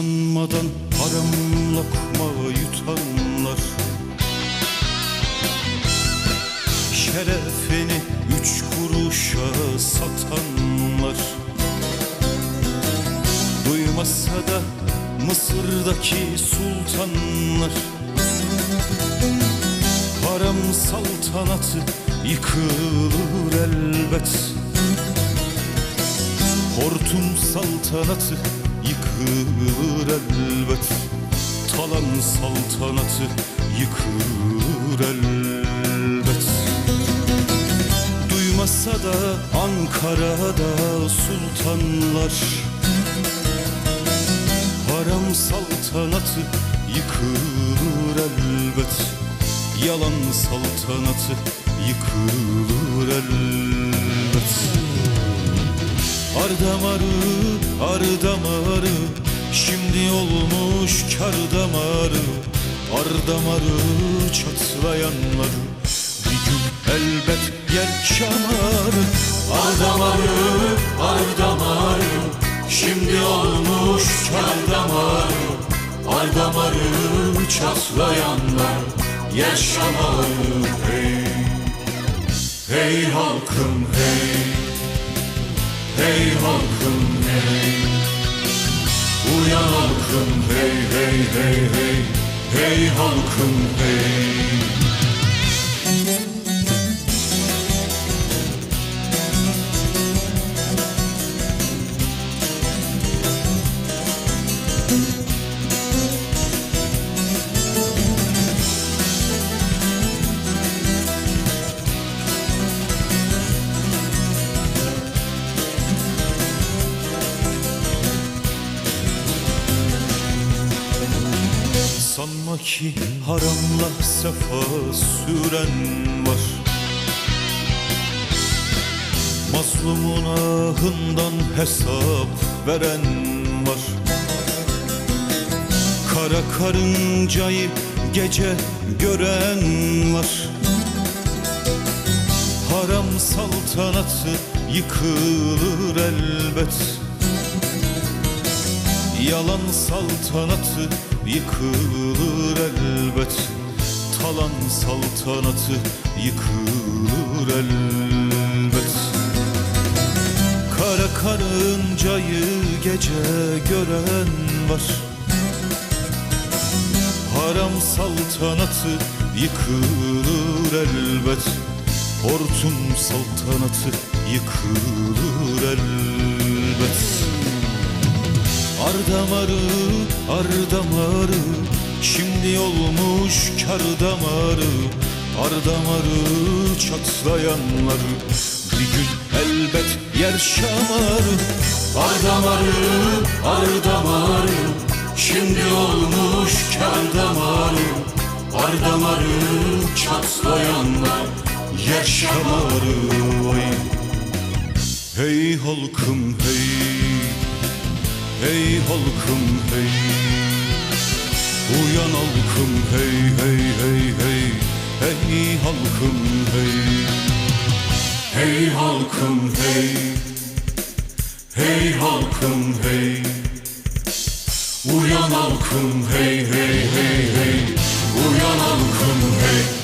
utanmadan haram lokma yutanlar. Şerefini üç kuruşa satanlar. Duymasa da Mısır'daki sultanlar. Haram saltanatı yıkılır elbet. Hortum saltanatı yıkılır elbet Talan saltanatı yıkılır elbet. Duymasa da Ankara'da sultanlar Haram saltanatı yıkılır elbet. Yalan saltanatı yıkılır elbet. Ardamarı, ardamarı Şimdi olmuş kar damarı. Ardamarı çatlayanları Bir gün elbet yer şamarı Ardamarı, ardamarı Şimdi olmuş kar damarı. Ardamarı çatlayanlar Yaşamarı hey. Hey halkım hey Hey halkım hey. Uyan halkım hey hey hey hey. Hey halkım hey ki haramla sefa süren var. Mazlumun ahından hesap veren var. Kara karıncayı gece gören var. Haram saltanatı yıkılır elbet. Yalan saltanatı yıkılır Talan saltanatı yıkılır elbet. Kara karıncayı gece gören var. Haram saltanatı yıkılır elbet. Hortum saltanatı yıkılır elbet. Ardamarı, ardamarı Şimdi olmuş kar damarı Ardamarı çatlayanları Bir gün elbet yer şamarı Ardamarı, ardamarı Şimdi olmuş kar damarı Ardamarı çatlayanlar. Yer şamarı oy. Hey halkım hey. Hey halkım hey Uyan halkım hey hey hey hey. Hey halkım hey. Hey halkım hey. Hey halkım hey. Uyan halkım hey hey hey hey. Uyan halkım hey.